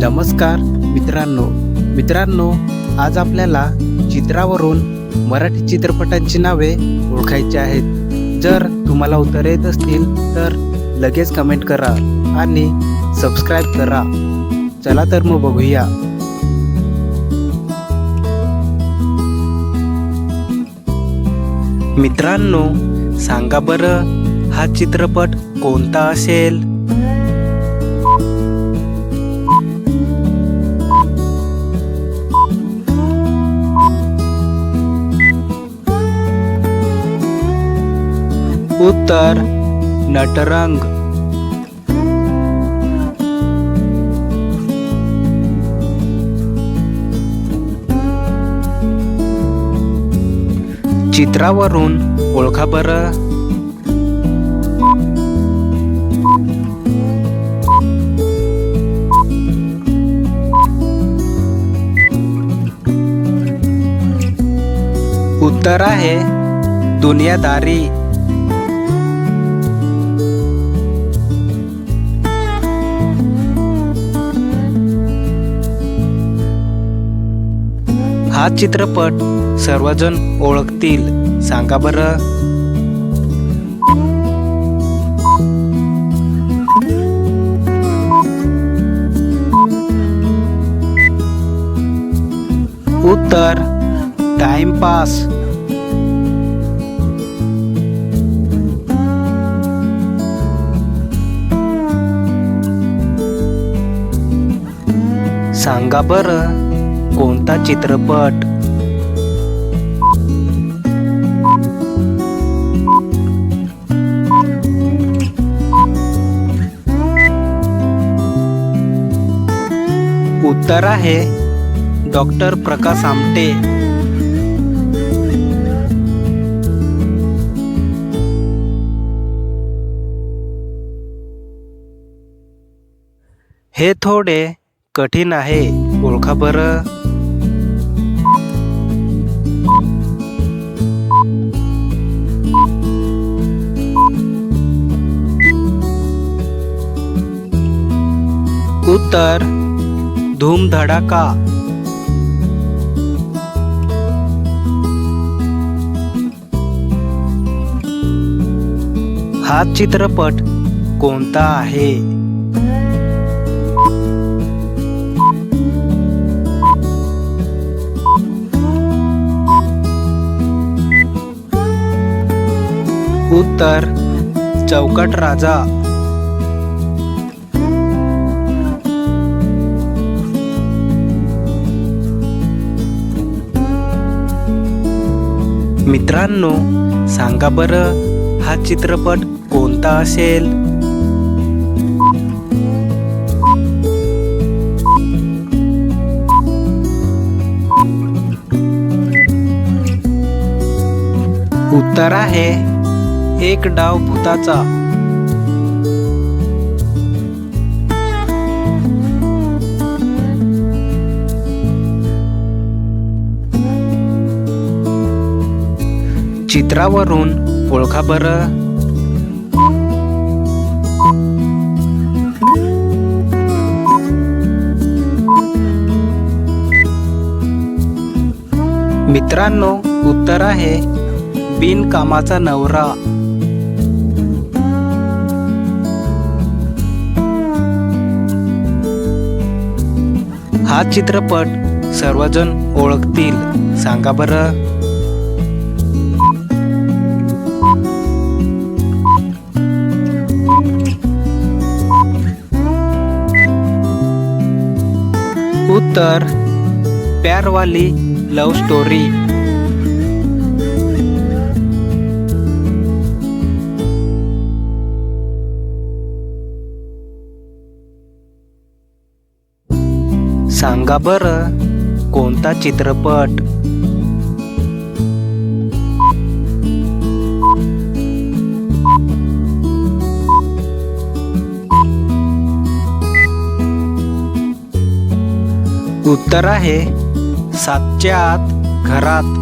नमस्कार मित्रांनो. मित्रांनो आज आपल्याला चित्रावरून मराठी चित्रपटांची नावे ओळखायची आहेत. जर तुम्हाला उत्तर येत असतील तर लगेच कमेंट करा आणि सबस्क्राईब करा. चला तर मग बघूया. मित्रांनो सांगा बरं हा चित्रपट कोणता असेल? उत्तर. नटरंग. चित्रावरून ओळखा बरं. उत्तर आहे दुनियादारी. हा चित्रपट सर्वजण ओळखतील. सांगा बरं. उत्तर टाइमपास सांगा बरं. कोणता चित्रपट? उत्तर आहे डॉक्टर प्रकाश आमटे. हे थोडे कठीण आहे ओळखा बरं. उत्तर धूमधडाका. हा चित्रपट कोणता आहे? उत्तर चौकट राजा. मित्रांनो सांगा बरं हा चित्रपट कोणता असेल? उत्तर आहे एक डाव भूताचा. चित्रावरून ओळखा बरं. मित्रांनो उत्तर आहे बिनकामाचा नवरा. हा चित्रपट सर्वजण ओळखतील. सांगा बरं. उत्तर प्यारवाली लव स्टोरी सांगा बरं कोणता चित्रपट? उत्तर आहे सातच्या आत घरात.